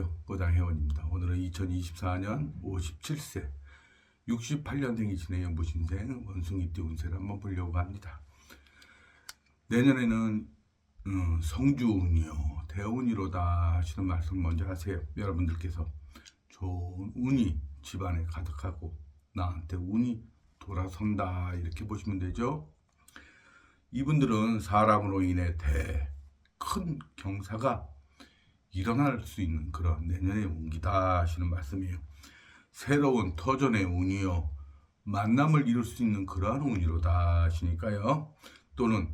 안녕하세요. 보장회원입니다. 오늘은 2024년 57세 68년생이신 연부신생 원숭이띠 운세를 한번 보려고 합니다. 내년에는 음, 성주운이요 대운이로다 하시는 말씀 먼저 하세요. 여러분들께서 좋은 운이 집안에 가득하고 나한테 운이 돌아선다 이렇게 보시면 되죠. 이분들은 사람으로 인해 대큰 경사가 일어날 수 있는 그런 내년의 운기다 하시는 말씀이에요. 새로운 터전의 운이요. 만남을 이룰 수 있는 그러한 운이로다 하시니까요. 또는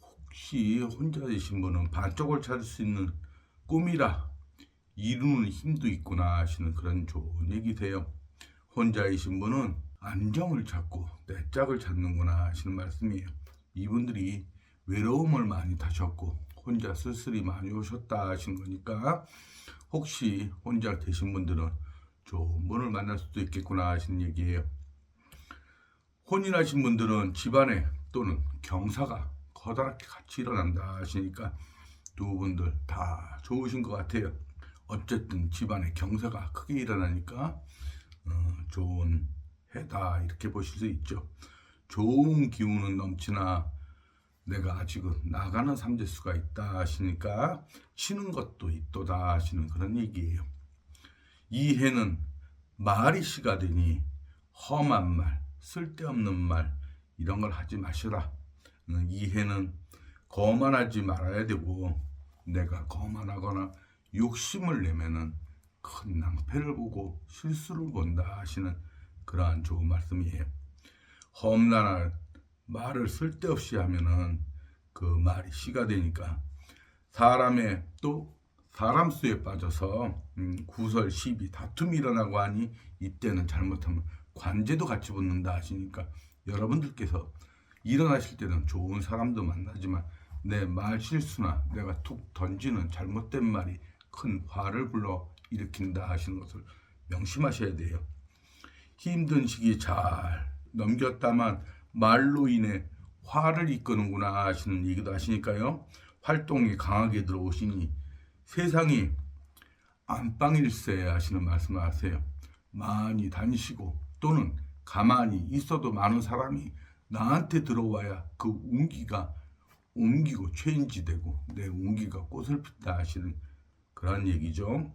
혹시 혼자이신 분은 반쪽을 찾을 수 있는 꿈이라 이루는 힘도 있구나 하시는 그런 좋은 얘기세요. 혼자이신 분은 안정을 찾고 내 짝을 찾는구나 하시는 말씀이에요. 이분들이 외로움을 많이 타셨고 혼자 쓸쓸히 많이 오셨다 하신 거니까 혹시 혼자 되신 분들은 좋은 분을 만날 수도 있겠구나 하시는 얘기예요. 혼인하신 분들은 집안에 또는 경사가 커다랗게 같이 일어난다 하시니까 두 분들 다 좋으신 것 같아요. 어쨌든 집안에 경사가 크게 일어나니까 어, 좋은 해다 이렇게 보실 수 있죠. 좋은 기운은 넘치나 내가 아직은 나가는 삼재수가 있다 하시니까 쉬는 것도 있도다 하시는 그런 얘기예요. 이 해는 말이 시가 되니 험한 말, 쓸데없는 말 이런 걸 하지 마시라. 음, 이 해는 거만하지 말아야 되고 내가 거만하거나 욕심을 내면은 큰 낭패를 보고 실수를 본다 하시는 그러한 좋은 말씀이에요. 험난한 말을 쓸데없이 하면은 그 말이 시가 되니까 사람의 또 사람 수에 빠져서 음, 구설 시비 다툼이 일어나고 하니 이때는 잘못하면 관제도 같이 붙는다 하시니까 여러분들께서 일어나실 때는 좋은 사람도 만나지만 내 말 실수나 내가 툭 던지는 잘못된 말이 큰 화를 불러 일으킨다 하시는 것을 명심하셔야 돼요. 힘든 시기 잘 넘겼다만 말로 인해 화를 이끄는구나 하시는 얘기도 하시니까요. 활동이 강하게 들어오시니 세상이 안방일세 하시는 말씀을 하세요. 많이 다니시고 또는 가만히 있어도 많은 사람이 나한테 들어와야 그 운기가 옮기고 체인지되고 내 운기가 꽃을 핀다 하시는 그런 얘기죠.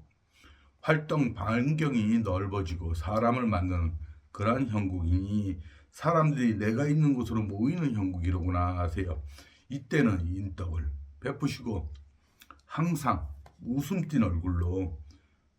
활동 반경이 넓어지고 사람을 만드는 그러한 형국이니 사람들이 내가 있는 곳으로 모이는 형국이로구나 하세요. 이때는 인덕을 베푸시고 항상 웃음 띤 얼굴로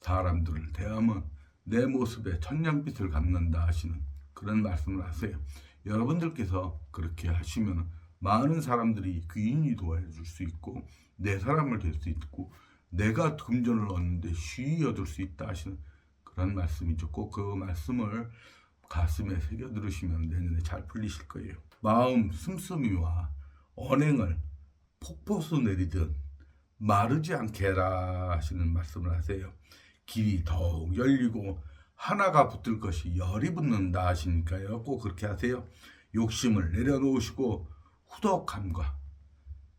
사람들을 대하면 내 모습에 천냥빛을 갚는다 하시는 그런 말씀을 하세요. 여러분들께서 그렇게 하시면 많은 사람들이 귀인이 도와줄 수 있고 내 사람을 될 수 있고 내가 금전을 얻는데 쉬이 얻을 수 있다 하시는 그런 말씀이죠. 꼭 그 말씀을 가슴에 새겨 들으시면 내년에 잘 풀리실 거예요. 마음 씀씀이와 언행을 폭포수 내리듯 마르지 않게 해라 하시는 말씀을 하세요. 길이 더욱 열리고 하나가 붙을 것이 열이 붙는다 하시니까요. 꼭 그렇게 하세요. 욕심을 내려놓으시고 후덕함과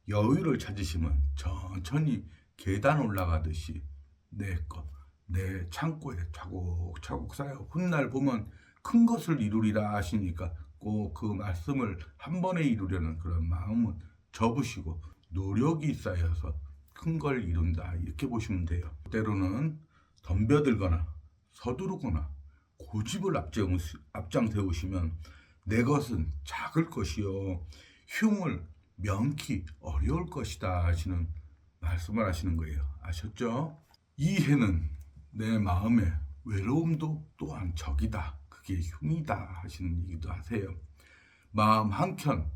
여유를 찾으시면 천천히 계단 올라가듯이 내 것, 내 창고에 차곡차곡 쌓여 훗날 보면 큰 것을 이루리라 하시니까 꼭 그 말씀을 한 번에 이루려는 그런 마음은 접으시고 노력이 쌓여서 큰 걸 이룬다 이렇게 보시면 돼요. 때로는 덤벼들거나 서두르거나 고집을 앞장, 세우시면 내 것은 작을 것이요 흉을 명키 어려울 것이다 하시는 말씀을 하시는 거예요. 아셨죠? 이 해는 내 마음의 외로움도 또한 적이다. 그게 흉이다 하시는 얘기도 하세요. 마음 한켠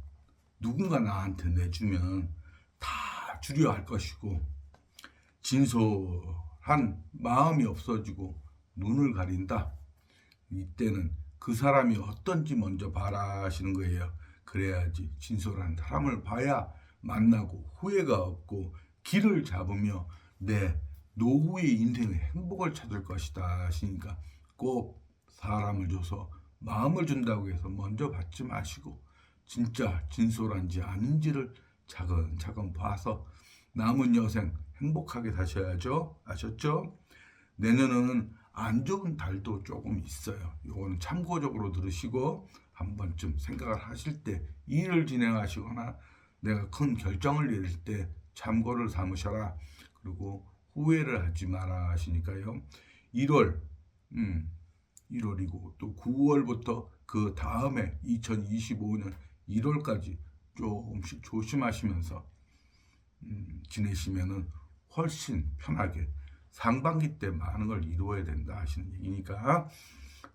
누군가 나한테 내주면 다 주려 할 것이고 진솔한 마음이 없어지고 눈을 가린다. 이때는 그 사람이 어떤지 먼저 봐라 하시는 거예요. 그래야지 진솔한 사람을 봐야 만나고 후회가 없고 길을 잡으며 내 노후의 인생의 행복을 찾을 것이다 하시니까 꼭 사람을 줘서 마음을 준다고 해서 먼저 받지 마시고 진짜 진솔한지 아닌지를 차근차근 봐서 남은 여생 행복하게 사셔야죠. 아셨죠? 내년은 안 좋은 달도 조금 있어요. 요거는 참고적으로 들으시고 한 번쯤 생각을 하실 때 일을 진행하시거나 내가 큰 결정을 내릴 때 참고를 삼으셔라. 그리고 후회를 하지 마라 하시니까요. 1월, 음, 1월이고 또 9월부터 그 다음에 2025년 1월까지 조금씩 조심하시면서 음, 지내시면은 훨씬 편하게 상반기 때 많은 걸 이루어야 된다 하시는 얘기니까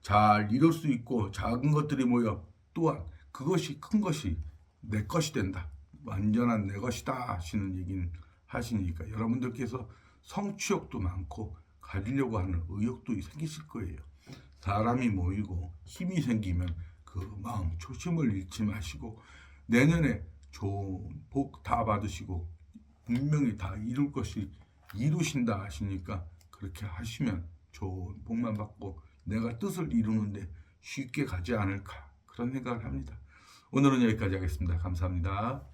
잘 이룰 수 있고 작은 것들이 모여 또한 그것이 큰 것이 내 것이 된다. 완전한 내 것이다 하시는 얘기는 하시니까 여러분들께서 성취욕도 많고 가지려고 하는 의욕도 생기실 거예요. 사람이 모이고 힘이 생기면 그 마음 초심을 잃지 마시고 내년에 좋은 복 다 받으시고 분명히 다 이룰 것이 이루신다 하시니까 그렇게 하시면 좋은 복만 받고 내가 뜻을 이루는데 쉽게 가지 않을까 그런 생각을 합니다. 오늘은 여기까지 하겠습니다. 감사합니다.